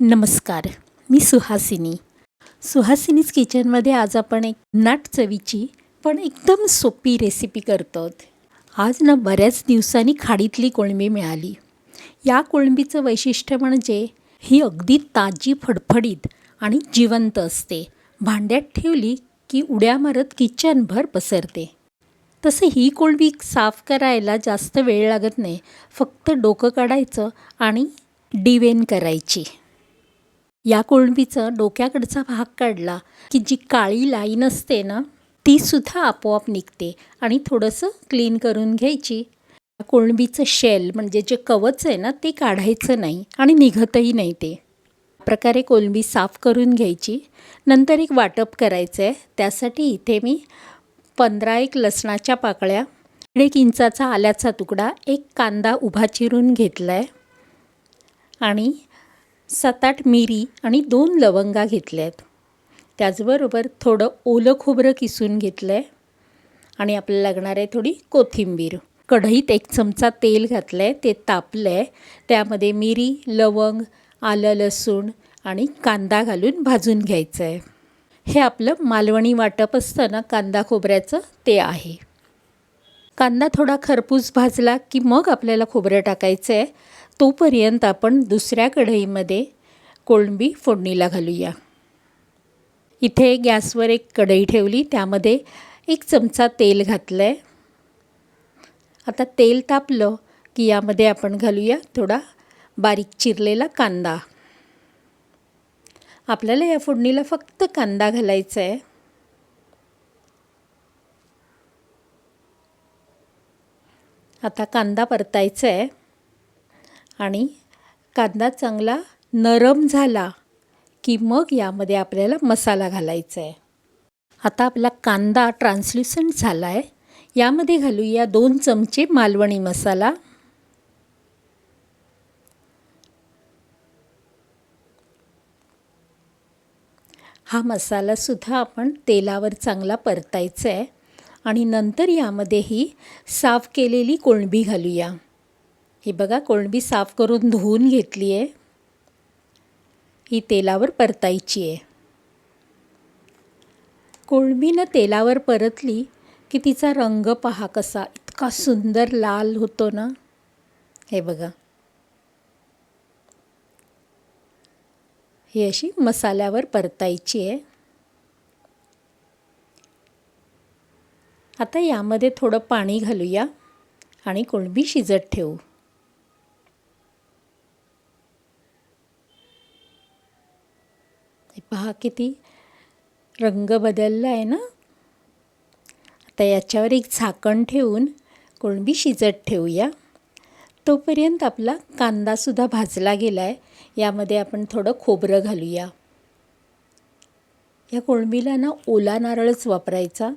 नमस्कार मी सुहासिनी. सुहासिनीज किचनमध्ये आज आपण एक नाट चवीची पण एकदम सोपी रेसिपी करतो आज ना बऱ्याच दिवसांनी खाडीतली कोळंबी मिळाली. या कोळंबीचं वैशिष्ट्य म्हणजे ही अगदी ताजी फडफडीत आणि जिवंत असते. भांड्यात ठेवली की उड्या मारत किचनभर पसरते. तसं ही कोळंबी साफ करायला जास्त वेळ लागत नाही. फक्त डोकं काढायचं आणि डिवेन करायची. या कोळंबीचं डोक्याकडचा भाग काढला की जी काळी लाईन असते ना तीसुद्धा आपोआप निघते आणि थोडंसं क्लीन करून घ्यायची. कोळंबीचं शेल म्हणजे जे कवच आहे ना ते काढायचं नाही आणि निघतही नाही ते. प्रकारे कोळंबी साफ करून घ्यायची. नंतर एक वाटप करायचं आहे त्यासाठी इथे मी पंधरा एक लसणाच्या पाकळ्या एक इंचाचा आल्याचा तुकडा एक कांदा उभा चिरून घेतला आहे आणि सात आठ मिरी आणि दोन लवंगा घेतल्या आहेत त्याचबरोबर थोडं ओलं खोबरं किसून घेतलं आहे आणि आपल्याला लागणार आहे थोडी कोथिंबीर. कढईत एक चमचा तेल घातलं आहे ते तापलं आहे त्यामध्ये मिरी लवंग आलं लसूण आणि कांदा घालून भाजून घ्यायचं आहे हे आपलं मालवणी वाटप असतं ना कांदा खोबऱ्याचं ते आहे. कांदा थोडा खरपूस भाजला की मग आपल्याला खोबरं टाकायचं आहे तोपर्यंत आपण दुसऱ्या कढईमध्ये कोळंबी फोडणीला घालूया. इथे गॅसवर एक कढई ठेवली त्यामध्ये एक चमचा तेल घातलं आहे आता तेल तापलं की यामध्ये आपण घालूया थोडा बारीक चिरलेला कांदा. आपल्याला या फोडणीला फक्त कांदा घालायचा आहे आता कांदा परतायचा आहे आणि कांदा चांगला नरम झाला की मग यामध्ये आपल्याला मसाला घालायचा आहे आता आपला कांदा ट्रान्सल्युसंट झाला आहे यामध्ये घालूया दोन चमचे मालवणी मसाला. हा मसालासुद्धा आपण तेलावर चांगला परतायचा आहे आणि नंतर यामध्ये ही साफ केलेली कोळंबी घालूया. ही बघा कोळंबी साफ करून धुवून घेतली आहे. ही तेलावर परतायची आहे. कोळंबीनं तेलावर परतली की तिचा रंग पहा कसा इतका सुंदर लाल होतो ना. हे बघा. ही अशी मसाल्यावर परतायची आहे. आता यामध्ये थोडं पाणी घालूया आणि कोळंबी शिजत ठेवू. पहा किती रंग बदलला आहे ना? आता याच्यावर एक झाकण ठेवून कोळंबी शिजत ठेवूया. तोपर्यंत आपला कांदासुद्धा भाजला गेला आहे यामध्ये आपण थोडं खोबरं घालूया. या कोळंबीला ना ओला नारळच वापरायचा.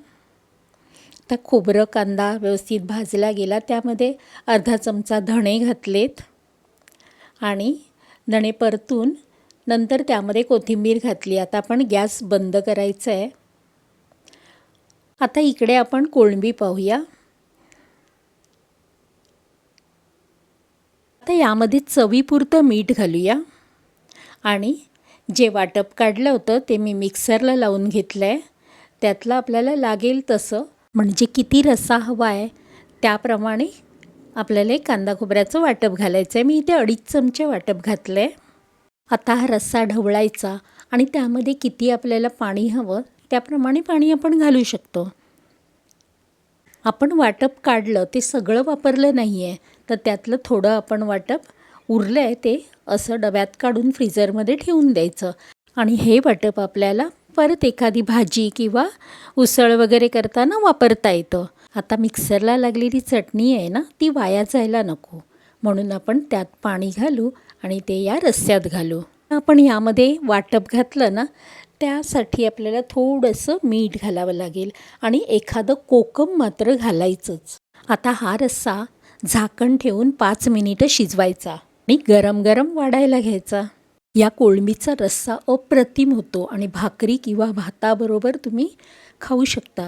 आता खोबरं कांदा व्यवस्थित भाजला गेला त्यामध्ये अर्धा चमचा धणे घातलेत आणि धणे परतून नंतर त्यामध्ये कोथिंबीर घातली. आता आपण गॅस बंद करायचा आहे आता इकडे आपण कोळंबी पाहूया. आता यामध्ये चवीपुरतं मीठ घालूया. आणि जे वाटप काढलं होतं ते मी मिक्सरला लावून घेतलं आहे त्यातलं आपल्याला लागेल तसं म्हणजे किती रस्सा हवा आहे त्याप्रमाणे आपल्याला कांदा खोबऱ्याचं वाटप घालायचं आहे मी इथे अडीच चमचे वाटप घातलं आहे आता हा रस्सा ढवळायचा आणि त्यामध्ये किती आपल्याला पाणी हवं त्याप्रमाणे पाणी आपण घालू शकतो. आपण वाटप काढलं ते सगळं वापरलं नाही आहे तर त्यातलं थोडं आपण वाटप उरलं आहे ते असं डब्यात काढून फ्रीजरमध्ये ठेवून द्यायचं. आणि हे वाटप आपल्याला परत एखादी भाजी किंवा उसळ वगैरे करताना वापरता येतं. आता मिक्सरला लागलेली चटणी आहे ना ती वाया जायला नको. म्हणून आपण त्यात पाणी घालू आणि ते या रस्स्यात घालू. आपण यामध्ये वाटप घातलं ना त्यासाठी आपल्याला थोडंसं मीठ घालावं लागेल आणि एखादं कोकम मात्र घालायचंच. आता हा रस्सा झाकण ठेवून पाच मिनिटं शिजवायचा आणि गरम गरम वाढायला घ्यायचा. या कोळंबीचा रस्सा अप्रतिम होतो आणि भाकरी किंवा भाताबरोबर तुम्ही खाऊ शकता.